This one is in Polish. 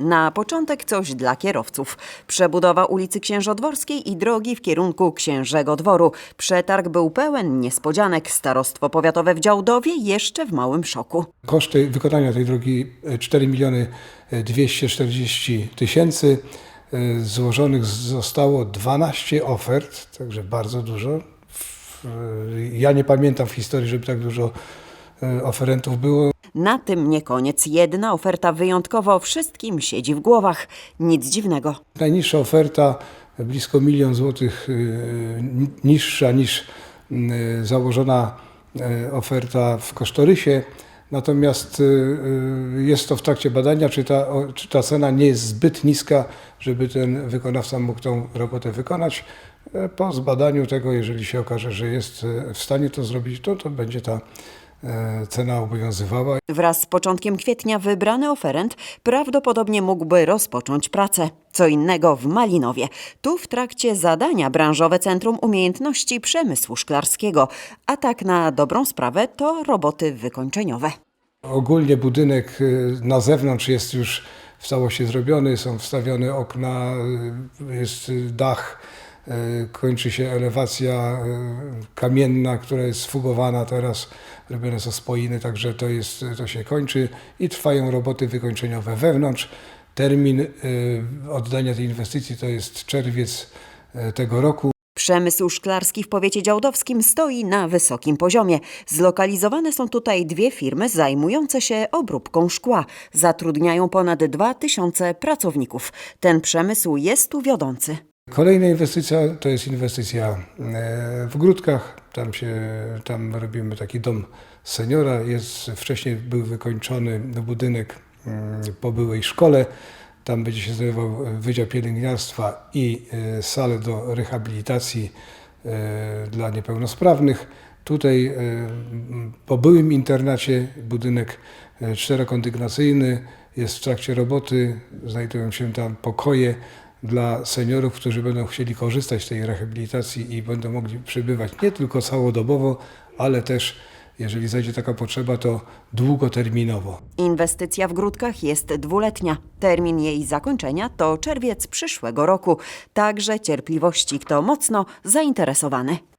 Na początek coś dla kierowców. Przebudowa ulicy Księżodworskiej i drogi w kierunku Księżego Dworu. Przetarg był pełen niespodzianek. Starostwo powiatowe w Działdowie jeszcze w małym szoku. Koszty wykonania tej drogi e, 4 miliony 240 tysięcy. E, Złożonych zostało 12 ofert, także bardzo dużo. E, Ja nie pamiętam w historii, żeby tak dużo e, oferentów było. Na tym nie koniec. Jedna oferta wyjątkowo wszystkim siedzi w głowach. Nic dziwnego. Najniższa oferta, blisko milion złotych e, niższa niż m, założona e, oferta w kosztorysie. Natomiast jest to w trakcie badania, czy ta, czy ta cena nie jest zbyt niska, żeby ten wykonawca mógł tą robotę wykonać. E, Po zbadaniu tego, jeżeli się okaże, że jest w stanie to zrobić, to, to będzie ta cena obowiązywała. Wraz z początkiem kwietnia wybrany oferent prawdopodobnie mógłby rozpocząć pracę. Co innego w Malinowie. Tu w trakcie zadania branżowe Centrum Umiejętności Przemysłu Szklarskiego. A tak na dobrą sprawę to roboty wykończeniowe. Ogólnie budynek y, na zewnątrz jest już w całości zrobiony, są wstawione okna, y, jest dach, kończy się elewacja y, kamienna, która jest sfugowana teraz, robione są spoiny, także to, jest, to się kończy i trwają roboty wykończeniowe wewnątrz. Termin y, oddania tej inwestycji to jest czerwiec y, tego roku. Przemysł szklarski w powiecie działdowskim stoi na wysokim poziomie. Zlokalizowane są tutaj dwie firmy zajmujące się obróbką szkła. Zatrudniają ponad 2000 pracowników. Ten przemysł jest tu wiodący. Kolejna inwestycja to jest inwestycja e, w Gródkach. Tam, się, tam robimy taki dom seniora. Jest, wcześniej był wykończony budynek mm, po byłej szkole. Tam będzie się znajdował Wydział Pielęgniarstwa i e, salę do rehabilitacji e, dla niepełnosprawnych. Tutaj e, po byłym internacie budynek e, czterokondygnacyjny jest w trakcie roboty. Znajdują się tam pokoje dla seniorów, którzy będą chcieli korzystać z tej rehabilitacji i będą mogli przebywać nie tylko całodobowo, ale też, jeżeli zajdzie taka potrzeba, to długoterminowo. Inwestycja w Gródkach jest dwuletnia. Termin jej zakończenia to czerwiec przyszłego roku. Także cierpliwości kto mocno zainteresowany.